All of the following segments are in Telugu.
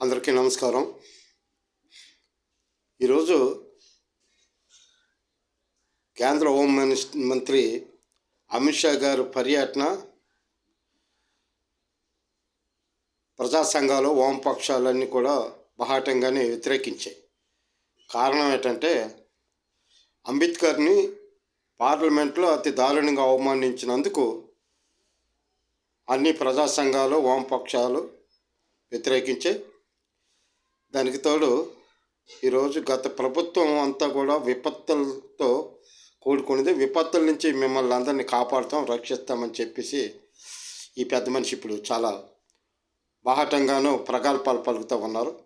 అందరికీ నమస్కారం. ఈరోజు కేంద్ర హోం మంత్రి అమిత్ షా గారు పర్యటన ప్రజా సంఘాలు వామపక్షాలన్నీ కూడా బహాటంగానే వ్యతిరేకించాయి. కారణం ఏంటంటే అంబేద్కర్ని పార్లమెంట్లో అతి దారుణంగా అవమానించినందుకు అన్ని ప్రజా సంఘాలు వామపక్షాలు వ్యతిరేకించాయి. దానికి తోడు ఈరోజు గత ప్రభుత్వం అంతా కూడా విపత్తులతో కూడుకునేది విపత్తుల నుంచి మిమ్మల్ని అందరినీ కాపాడుతాం రక్షిస్తామని చెప్పేసి ఈ పెద్ద మనిషి ఇప్పుడు చాలా బాహటంగానూ ప్రగల్భాలు పలుకుతూ ఉన్నారు.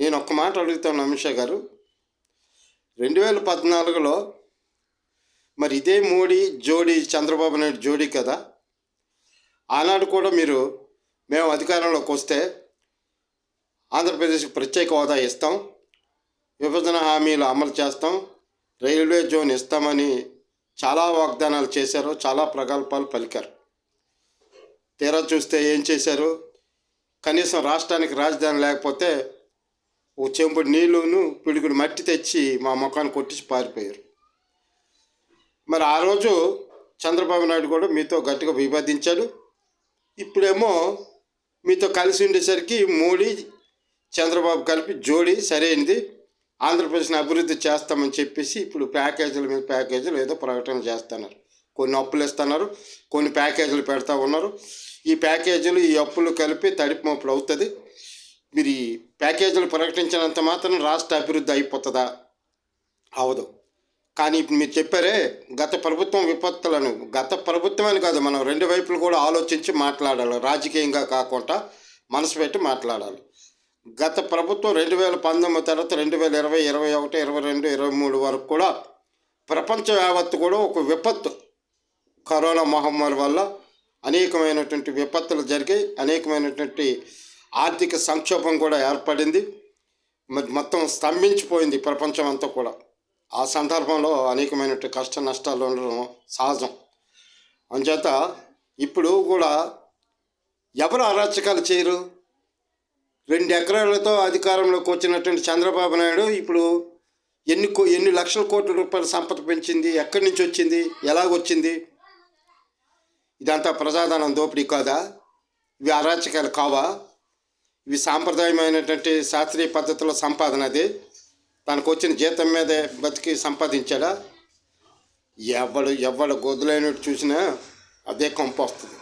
నేను ఒక్క మాట అడుగుతాను అమిత్ షా గారు. రెండు వేల పద్నాలుగులో మరి ఇదే మోడీ జోడీ చంద్రబాబు నాయుడు జోడీ కదా. ఆనాడు కూడా మీరు మేము అధికారంలోకి వస్తే ఆంధ్రప్రదేశ్కి ప్రత్యేక హోదా ఇస్తాం. విభజన హామీలు అమలు చేస్తాం. రైల్వే జోన్ ఇస్తామని చాలా వాగ్దానాలు చేశారు. చాలా ప్రగల్భాలు పలికారు. తీరా చూస్తే ఏం చేశారు? కనీసం రాష్ట్రానికి రాజధాని లేకపోతే ఓ చెంబుడు నీళ్ళును పిడుగుడు మట్టి తెచ్చి మా ముఖాన్ని కొట్టించి పారిపోయారు. మరి ఆ రోజు చంద్రబాబు నాయుడు కూడా మీతో గట్టిగా విభేదించాడు. ఇప్పుడేమో మీతో కలిసి ఉండేసరికి మోడీ చంద్రబాబు కలిపి జోడి సరైనది. ఆంధ్రప్రదేశ్ని అభివృద్ధి చేస్తామని చెప్పేసి ఇప్పుడు ప్యాకేజీల మీద ప్యాకేజీలు ఏదో ప్రకటన చేస్తున్నారు. కొన్ని అప్పులు ఇస్తున్నారు కొన్ని ప్యాకేజీలు పెడతా ఉన్నారు. ఈ ప్యాకేజీలు ఈ అప్పులు కలిపి తడిపి మోపులు అవుతుంది. మీరు ఈ ప్యాకేజీలు ప్రకటించినంత మాత్రం రాష్ట్ర అభివృద్ధి అయిపోతుందా? అవదు. కానీ ఇప్పుడు మీరు చెప్పారే గత ప్రభుత్వం విపత్తులను గత ప్రభుత్వమని కాదు మనం రెండు వైపులు కూడా ఆలోచించి మాట్లాడాలి. రాజకీయంగా కాకుండా మనసు పెట్టి మాట్లాడాలి. గత ప్రభుత్వం రెండు వేల పంతొమ్మిది తర్వాత రెండు వేల ఇరవై ఇరవై ఒకటి ఇరవై రెండు ఇరవై మూడు వరకు కూడా ప్రపంచ యావత్తు కూడా ఒక విపత్తు. కరోనా మహమ్మారి వల్ల అనేకమైనటువంటి విపత్తులు జరిగాయి. అనేకమైనటువంటి ఆర్థిక సంక్షోభం కూడా ఏర్పడింది. మరి మొత్తం స్తంభించిపోయింది ప్రపంచం అంతా కూడా. ఆ సందర్భంలో అనేకమైనటువంటి కష్ట నష్టాలు ఉండడం సహజం. అంచేత ఇప్పుడు కూడా ఎవరు అరాచకాలు చేయరు? రెండు ఎకరాలతో అధికారంలోకి వచ్చినటువంటి చంద్రబాబు నాయుడు ఇప్పుడు ఎన్ని కో ఎన్ని లక్షల కోట్ల రూపాయల సంపద పెంచింది ఎక్కడి నుంచి వచ్చింది ఎలాగొచ్చింది ఇదంతా ప్రజాధనం దోపిడీ కాదా? ఇవి అరాచకాలు కావా? ఇవి సాంప్రదాయమైనటువంటి శాస్త్రీయ పద్ధతిలో సంపాదన అది. తనకు వచ్చిన జీతం మీదే బతికి సంపాదించాడా? ఎవడు ఎవడు గొద్దులైనట్టు చూసినా అదే కొంప వస్తుంది.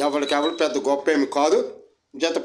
ఎవరికి పెద్ద గొప్ప ఏమి కాదు. జత